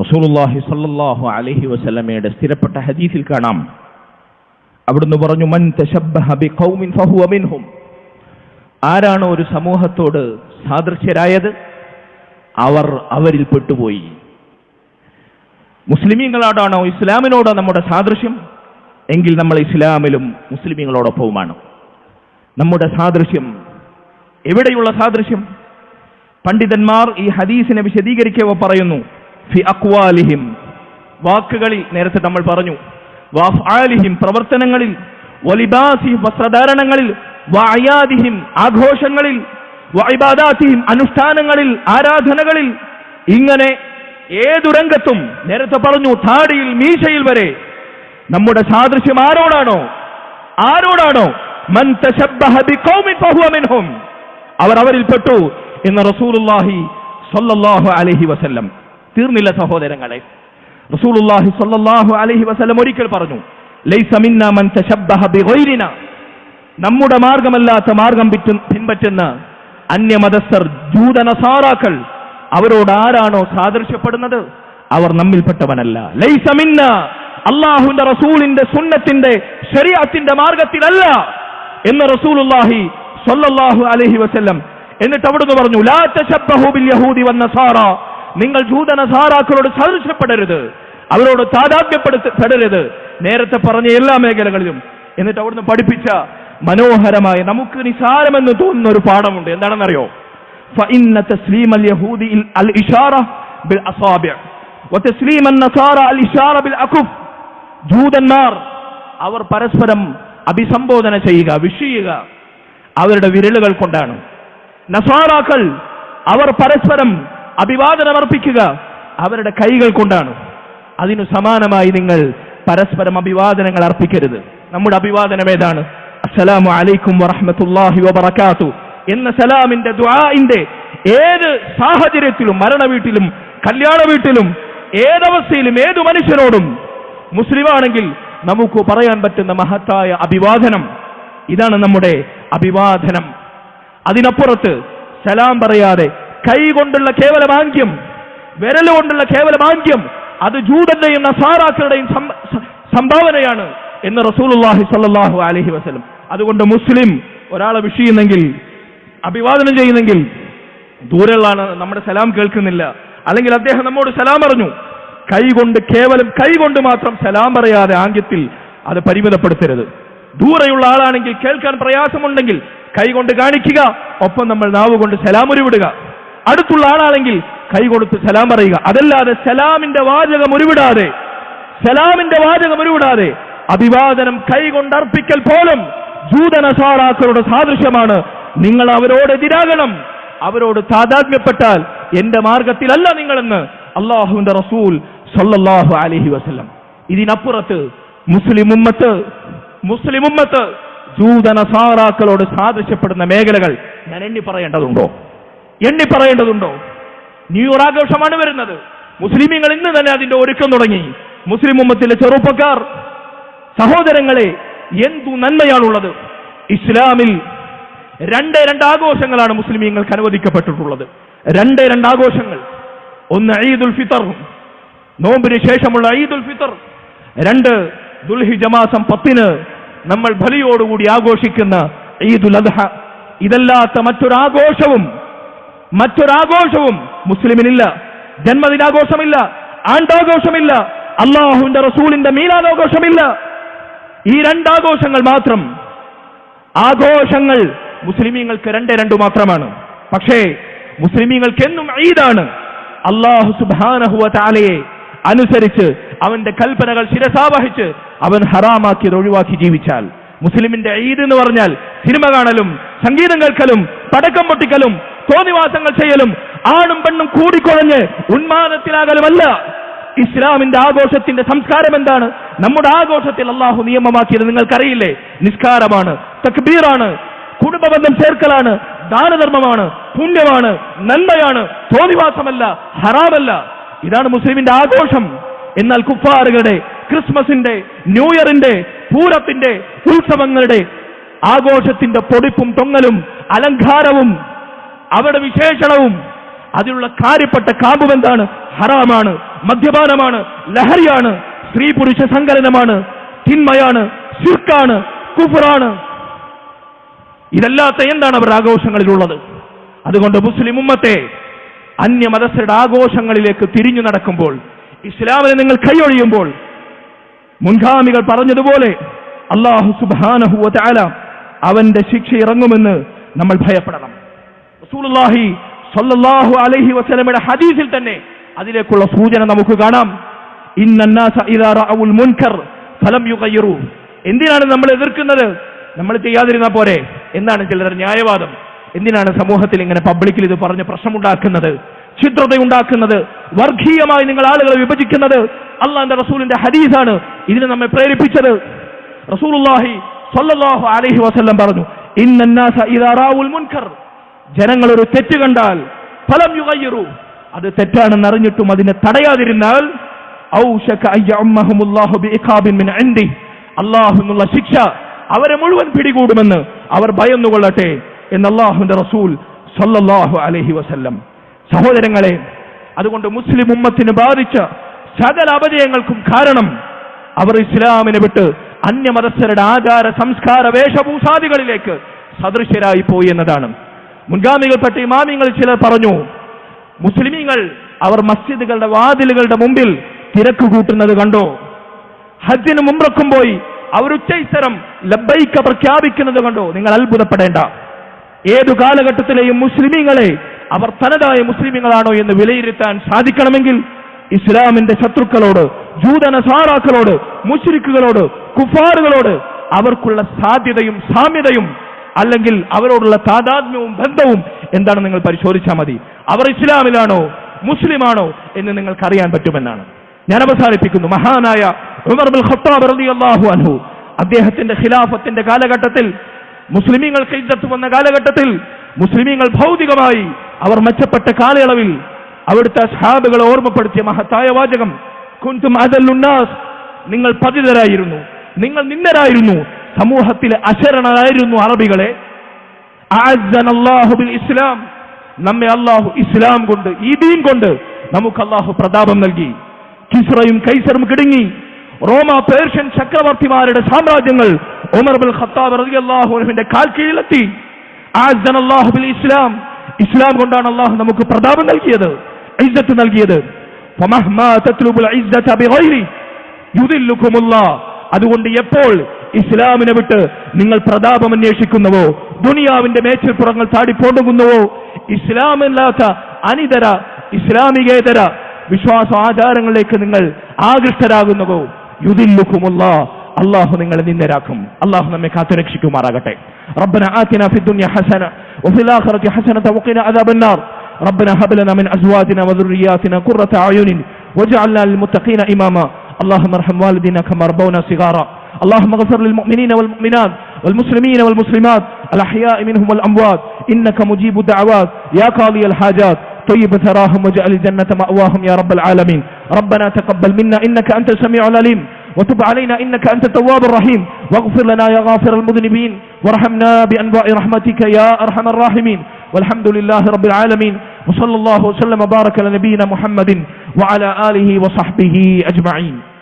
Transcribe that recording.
റസൂലുള്ളാഹി സ്വല്ലല്ലാഹു അലൈഹി വസല്ലമയുടെ സ്ഥിരപ്പെട്ട ഹദീസിൽ കാണാം. അവിടുന്ന് പറഞ്ഞു മൻ മിൻഹും. ആരാണോ ഒരു സമൂഹത്തോട് സാദൃശ്യരായത്? അവർ അവരിൽ പെട്ടുപോയി. മുസ്ലിമീങ്ങളോടാണോ ഇസ്ലാമിനോടോ നമ്മുടെ സാദൃശ്യം? എങ്കിൽ നമ്മൾ ഇസ്ലാമിലും മുസ്ലിമീങ്ങളോടൊപ്പവുമാണ്. നമ്മുടെ സാദൃശ്യം എവിടെയുള്ള സാദൃശ്യം? പണ്ഡിതന്മാർ ഈ ഹദീസിനെ വിശദീകരിക്കവ പറയുന്നു? ഫി അക്വാലിഹിം വാക്കുകളിൽ നേരത്തെ നമ്മൾ പറഞ്ഞു വാഫാലിഹിം പ്രവർത്തനങ്ങളിൽ വലിബാസി വസ്ത്രധാരണങ്ങളിൽ വഅയാദിഹിം ആഘോഷങ്ങളിൽ വൈബാദാത്തിഹിം അനുഷ്ഠാനങ്ങളിൽ ആരാധനകളിൽ ഇങ്ങനെ ഏതു രംഗത്തും നേരത്തെ പറഞ്ഞു താടിയിൽ മീശയിൽ വരെ നമ്മുടെ സാദൃശ്യം ആരോടാണോ? ആരോടാണോ? അവർ അവരിൽ പെട്ടു എന്ന് റസൂലുള്ളാഹി സ്വല്ലല്ലാഹു അലൈഹി വസല്ലം. തീർന്നില്ല സഹോദരങ്ങളെ. റസൂലുള്ളാഹി സ്വല്ലല്ലാഹു അലൈഹി വസല്ലം ഒരിക്കൽ പറഞ്ഞു ലൈസ മിന്ന മൻ തശബ്ബഹ ബിഗൈരിന. നമ്മുടെ മാർഗമല്ലാത്ത മാർഗം പിറ്റു- പിൻപറ്റുന്ന അന്യമതസ്ഥർ ജൂതനസാറാക്കൾ അവരോട് ആരാണോ സാദൃശ്യപ്പെടുന്നത്? അവർ നമ്മിൽപ്പെട്ടവനല്ല. ലൈസ മിന്ന അള്ളാഹുവിന്റെ റസൂലിന്റെ സുന്നത്തിന്റെ ശരീഅത്തിന്റെ മാർഗത്തിലല്ല എന്ന് റസൂലുള്ളാഹി സ്വല്ലല്ലാഹു അലൈഹി വസല്ലം എന്നിട്ട് അവിടുന്ന് പറഞ്ഞു ലാ തശബ്ബഹു ബിൽ യഹൂദി വൻ നസാറ. നിങ്ങൾ ജൂതനസാറാക്കളോട് സാദൃശ്യപ്പെടരുത് അവരോട് താതാത്മ്യപ്പെടുത്തപ്പെടരുത് നേരത്തെ പറഞ്ഞ എല്ലാ മേഖലകളിലും എന്നിട്ട് അവിടുന്ന് പഠിപ്പിച്ച മനോഹരമായ നമുക്ക് നിസാരമെന്ന് തോന്നുന്ന ഒരു പാഠമുണ്ട് എന്താണെന്നറിയോ فإن تسليم اليهود الإشارة بالأصابع وتسليم النصارى الإشارة بالأكف ജൂതന്മാർ അവർ പരസ്പരം അഭിസംബോധന ചെയ്യുക വിഷയുക അവരുടെ വിരലുകൾ കൊണ്ടാണ് നസാറാക്കൾ അവർ പരസ്പരം അഭിവാദനമർപ്പിക്കുക അവരുടെ കൈകൾ കൊണ്ടാണ്. അതിനു സമാനമായി നിങ്ങൾ പരസ്പരം അഭിവാദനങ്ങൾ അർപ്പിക്കരുത്. നമ്മുടെ അഭിവാദനം ഏതാണ്? അസ്സലാമു അലൈക്കും വറഹ്മത്തുള്ളാഹി വബറക്കാത്തു എന്ന സലാമിന്റെ ദുആഇന്റെ ഏത് സാഹചര്യത്തിലും മരണ വീട്ടിലും കല്യാണ വീട്ടിലും ഏതവസ്ഥയിലും ഏതു മനുഷ്യനോടും മുസ്ലിമാണെങ്കിൽ നമുക്ക് പറയാൻ പറ്റുന്ന മഹത്തായ അഭിവാദനം ഇതാണ് നമ്മുടെ അഭിവാദനം. അതിനപ്പുറത്ത് സലാം പറയാതെ കൈ കൊണ്ടുള്ള കേവല ഭാഗ്യം വിരലുകൊണ്ടുള്ള കേവല ഭാഗ്യം അത് ജൂതന്റെയും നസാറാക്കളുടെയും സംഭാവനയാണ് എന്ന് റസൂലുള്ളാഹി സല്ലാഹു അലഹി വസ്ലം അതുകൊണ്ട് മുസ്ലിം ഒരാളെ വിഷയുന്നെങ്കിൽ അഭിവാദനം ചെയ്യുന്നെങ്കിൽ ദൂരെയുള്ളാണ് നമ്മുടെ സലാം കേൾക്കുന്നില്ല. അല്ലെങ്കിൽ അദ്ദേഹം നമ്മോട് സലാം പറഞ്ഞു. കൈകൊണ്ട് കേവലം കൈകൊണ്ട് മാത്രം സലാം പറയാതെ ആംഗ്യത്തിൽ അത് പരിമിതപ്പെടുത്തരുത്. ദൂരെയുള്ള ആളാണെങ്കിൽ കേൾക്കാൻ പ്രയാസമുണ്ടെങ്കിൽ കൈകൊണ്ട് കാണിക്കുക ഒപ്പം നമ്മൾ നാവ് കൊണ്ട് സലാം ഉരുവിടുക അടുത്തുള്ള ആളാണെങ്കിൽ കൈ കൊടുത്ത് സലാം പറയുക. അതല്ലാതെ സലാമിന്റെ വാചകം ഉരുവിടാതെ സലാമിന്റെ വാചകം ഉരുവിടാതെ അഭിവാദനം കൈകൊണ്ട് അർപ്പിക്കൽ പോലും ജൂതനസാറാക്കളുടെ സാദൃശ്യമാണ്. നിങ്ങൾ അവരോട് എതിരാകണം. അവരോട് താതാത്മ്യപ്പെട്ടാൽ എന്റെ മാർഗത്തിലല്ല നിങ്ങളെന്ന് അള്ളാഹുവിന്റെ റസൂൽ സല്ലാഹു അലഹി വസ്ലം ഇതിനപ്പുറത്ത് മുസ്ലിം ഉമ്മത്ത് മുസ്ലിം ഉമ്മത്ത് ജൂതനസാറാക്കളോട് സാദൃശ്യപ്പെടുന്ന മേഖലകൾ ഞാൻ എണ്ണി പറയേണ്ടതുണ്ടോ? എണ്ണി പറയേണ്ടതുണ്ടോ? ന്യൂ ഇയർ ആഘോഷമാണ് വരുന്നത്. മുസ്ലിമീങ്ങൾ ഇന്ന് തന്നെ അതിന്റെ ഒരുക്കം തുടങ്ങി. മുസ്ലിം ഉമ്മത്തിലെ ചെറുപ്പക്കാർ സഹോദരങ്ങളെ എന്തു നന്മയാണുള്ളത്. ഇസ്ലാമിൽ രണ്ട് രണ്ട് ആഘോഷങ്ങളാണ് മുസ്ലിമീങ്ങൾക്ക് അനുവദിക്കപ്പെട്ടിട്ടുള്ളത്. രണ്ട് രണ്ട് ആഘോഷങ്ങൾ. ഒന്ന് ഈദുൽ ഫിത്തർ നോമ്പിന് ശേഷമുള്ള ഈദുൽ ഫിത്തർ. രണ്ട് ദുൽഹിജ മാസം പത്തിന് നമ്മൾ ബലിയോടുകൂടി ആഘോഷിക്കുന്ന ഈദുൽ അദ്ഹ. ഇതല്ലാത്ത മറ്റൊരാഘോഷവും മറ്റൊരാഘോഷവും മുസ്ലിമിനില്ല. ജന്മദിനാഘോഷമില്ല. ആണ്ടാഘോഷമില്ല. അള്ളാഹുവിന്റെ റസൂലിന്റെ മീലാദാഘോഷമില്ല. ഈ രണ്ടാഘോഷങ്ങൾ മാത്രം ആഘോഷങ്ങൾ മുസ്ലിമീങ്ങൾക്ക് രണ്ടേ രണ്ടു മാത്രമാണ്. പക്ഷേ മുസ്ലിമീങ്ങൾക്ക് എന്നും ഈദാണ്. അള്ളാഹു സുബാനഹുവ താലയെ അനുസരിച്ച് അവന്റെ കൽപ്പനകൾ ശിരസാവഹിച്ച് അവൻ ഹറാമാക്കിയത് ഒഴിവാക്കി ജീവിച്ചാൽ. മുസ്ലിമിന്റെ ഈദ് എന്ന് പറഞ്ഞാൽ സിനിമ കാണലും സംഗീതം കേൾക്കലും പടക്കം പൊട്ടിക്കലും തോന്നിവാസങ്ങൾ ചെയ്യലും ആണും പെണ്ണും കൂടിക്കുഴഞ്ഞ് ഉന്മാദത്തിലാകലുമല്ല. ഇസ്ലാമിന്റെ ആഘോഷത്തിന്റെ സംസ്കാരം എന്താണ്? നമ്മുടെ ആഘോഷത്തിൽ അള്ളാഹു നിയമമാക്കിയത് നിങ്ങൾക്കറിയില്ലേ? നിസ്കാരമാണ് തക്ബീറാണ് കുടുംബബന്ധം ചേർക്കലാണ് ദാനധർമ്മമാണ് പുണ്യമാണ് നന്മയാണ് തോന്നിവാസമല്ല ഹറാമല്ല. ഇതാണ് മുസ്ലിമിന്റെ ആഘോഷം. എന്നാൽ കുഫാറുകളുടെ ക്രിസ്മസിന്റെ ന്യൂ ഇയറിന്റെ പൂരത്തിന്റെ ഉത്സവങ്ങളുടെ ആഘോഷത്തിന്റെ പൊടിപ്പും തൊങ്ങലും അലങ്കാരവും അവിടെ വിശേഷണവും അതിലുള്ള കാര്യപ്പെട്ട കാമ്പും എന്താണ്? ഹറാമാണ് മദ്യപാനമാണ് ലഹരിയാണ് സ്ത്രീ പുരുഷ സങ്കലനമാണ് തിന്മയാണ് ശിർക്കാണ് കുഫറാണ്. ഇതല്ലാത്ത എന്താണ് അവരുടെ ആഘോഷങ്ങളിലുള്ളത്? അതുകൊണ്ട് മുസ്ലിം ഉമ്മത്തെ അന്യമതസ്ഥരുടെ ആഘോഷങ്ങളിലേക്ക് തിരിഞ്ഞു നടക്കുമ്പോൾ ഇസ്ലാമിനെ നിങ്ങൾ കൈയൊഴിയുമ്പോൾ മുൻഗാമികൾ പറഞ്ഞതുപോലെ അള്ളാഹു സുബാനഹുവ താല അവന്റെ ശിക്ഷ ഇറങ്ങുമെന്ന് നമ്മൾ ഭയപ്പെടണം. റസൂലുള്ളാഹി സ്വല്ലല്ലാഹു അലൈഹി വസല്ലമയുടെ ഹദീസിൽ തന്നെ അതിലേക്കുള്ള സൂചന നമുക്ക് കാണാം. ഇന്നന്നാസ ഇദാ റഅവുൽ മുൻകർ ഫലം യുഗയ്യറു. എന്തിനാണ് നമ്മൾ എതിർക്കുന്നത്? നമ്മൾ ചെയ്യാതിരുന്ന പോരെ? എന്നാണ് ചിലർ ന്യായവാദം. എന്തിനാണ് സമൂഹത്തിൽ ഇങ്ങനെ പബ്ലിക്കിൽ ഇത് പറഞ്ഞ് പ്രശ്നമുണ്ടാക്കുന്നത്? ഛിദ്രതയുണ്ടാക്കുന്നത്? വർഗീയമായി നിങ്ങൾ ആളുകളെ വിഭജിക്കുന്നത്? അള്ളാന്റെ റസൂലിന്റെ ഹദീസാണ് ഇതിനെ നമ്മെ പ്രേരിപ്പിച്ചത്. റസൂലുള്ളാഹി സ്വല്ലല്ലാഹു അലൈഹി വസല്ലം പറഞ്ഞു ഇന്നന്നാസ ഇദാ റഅവുൽ മുൻകർ ജനങ്ങൾ ഒരു തെറ്റ് കണ്ടാൽ ഫലം യുഗയ്യിറു. അത് തെറ്റാണെന്ന് അറിഞ്ഞിട്ടും അതിനെ തടയാതിരുന്നാൽ എന്നുള്ള ശിക്ഷ അവരെ മുഴുവൻ പിടികൂടുമെന്ന് അവർ ഭയന്നുകൊള്ളട്ടെ എന്ന് അല്ലാഹുവിന്റെ റസൂൽ സല്ലല്ലാഹു അലൈഹി വസല്ലം. സഹോദരങ്ങളെ അതുകൊണ്ട് മുസ്ലിം ഉമ്മത്തിന് ബാധിച്ച സകല അപജയങ്ങൾക്കും കാരണം അവർ ഇസ്ലാമിനെ വിട്ട് അന്യമതസ്ഥരുടെ ആചാര സംസ്കാര വേഷഭൂഷാദികളിലേക്ക് സദൃശ്യരായി പോയി എന്നതാണ്. മുൻഗാമികൾപ്പെട്ട ഇമാമിങ്ങൾ ചിലർ പറഞ്ഞു മുസ്ലിമീങ്ങൾ അവർ മസ്ജിദുകളുടെ വാതിലുകളുടെ മുമ്പിൽ തിരക്ക് കൂട്ടുന്നത് കണ്ടോ? ഹജ്ജിന് മുമ്പ്രക്കും പോയി അവർ ഉച്ചൈസ്തരം ലബൈക്ക പ്രഖ്യാപിക്കുന്നത് കണ്ടോ? നിങ്ങൾ അത്ഭുതപ്പെടേണ്ട. ഏതു കാലഘട്ടത്തിലെയും മുസ്ലിമീങ്ങളെ അവർ തനതായ മുസ്ലിമീങ്ങളാണോ എന്ന് വിലയിരുത്താൻ സാധിക്കണമെങ്കിൽ ഇസ്ലാമിന്റെ ശത്രുക്കളോട് ജൂതനസാറാക്കളോട് മുശ്രിക്കുകളോട് കുഫാറുകളോട് അവർക്കുള്ള സാധ്യതയും സാമ്യതയും അല്ലെങ്കിൽ അവരോടുള്ള താതാത്മ്യവും ബന്ധവും എന്താണ് നിങ്ങൾ പരിശോധിച്ചാൽ മതി. അവർ ഇസ്ലാമിലാണോ മുസ്ലിമാണോ എന്ന് നിങ്ങൾക്ക് അറിയാൻ പറ്റുമെന്നാണ്. ഞാൻ അവസാനിപ്പിക്കുന്നു. മഹാനായ ഉമർ ബിൻ ഖത്താബ് റളിയല്ലാഹു അൻഹു അദ്ദേഹത്തിന്റെ ഖിലാഫത്തിന്റെ കാലഘട്ടത്തിൽ മുസ്ലിമീങ്ങൾക്ക് ഇജ്ജത്ത് വന്ന കാലഘട്ടത്തിൽ മുസ്ലിമീങ്ങൾ ഭൗതികമായി അവർ മെച്ചപ്പെട്ട കാലയളവിൽ അവിടുത്തെ ഷാബുകളെ ഓർമ്മപ്പെടുത്തിയ മഹത്തായ വാചകം കുന്തും അതല്ലുണ്ടാസ് നിങ്ങൾ പതിതരായിരുന്നു. നിങ്ങൾ നിന്നരായിരുന്നു സമൂഹത്തിലെ അശരണരായിരുന്നു അറബികളെ. ഇസ്ലാം നമ്മെ അള്ളാഹു ഇസ്ലാം കൊണ്ട് ഈ ദീൻ കൊണ്ട് നമുക്ക് അള്ളാഹു പ്രതാപം നൽകി. കിസ്റയും കൈസറും കിടുങ്ങി. റോമ പേർഷ്യൻ ചക്രവർത്തിമാരുടെ സാമ്രാജ്യങ്ങൾ ഉമർ ബിൽ ഖത്താബ് റളിയല്ലാഹു കാൽ കീഴിലെത്തി. അല്ലാഹു ബിൽ ഇസ്ലാം ഇസ്ലാം കൊണ്ടാണ് അള്ളാഹു നമുക്ക് പ്രതാപം നൽകിയത് ഇജ്ജത്ത് നൽകിയത്. അതുകൊണ്ട് എപ്പോൾ ഇസ്ലാമിനെ വിട്ട് നിങ്ങൾ പ്രതാപം അന്വേഷിക്കുന്നുവോ ദുനിയാവിന്റെ മേച്ചിൽപ്പുറങ്ങൾ താടിപ്പോണ്ടുകുന്നുവോ ഇസ്ലാമില്ലാത്ത അനിതര ഇസ്ലാമികേതര വിശ്വാസ ആചാരങ്ങളിലേക്ക് നിങ്ങൾ ആകൃഷ്ടരാകുന്നുവോ യുദില്ലുക്കുമുള്ള അള്ളാഹു നിങ്ങളെ നിന്നരാക്കും അള്ളാഹു നമ്മെ കാത്തുരക്ഷിക്കുമാറാകട്ടെ ربنا آتنا في الدنيا حسنة وفي الآخرة حسنة وقنا عذاب النار ربنا هب لنا من أزواجنا وذرياتنا قرة أعين واجعلنا للمتقين إماما اللهم ارحم والدينا كما ربونا صغارا اللهم اغفر للمؤمنين والمؤمنات والمسلمين والمسلمات الأحياء منهم والأموات. إنك مجيب الدعوات. يا قاضي الحاجات. طيب ثراهم واجعل الجنة مأواهم يا رب العالمين. ربنا تقبل منا. إنك أنت السميع العليم. وتب علينا. إنك أنت التواب الرحيم. واغفر لنا يا غافر المذنبين. وارحمنا بأنواع رحمتك يا أرحم الراحمين. والحمد لله رب العالمين. وصلى الله وسلم وبارك على نبينا محمد وعلى آله وصحبه أجمعين.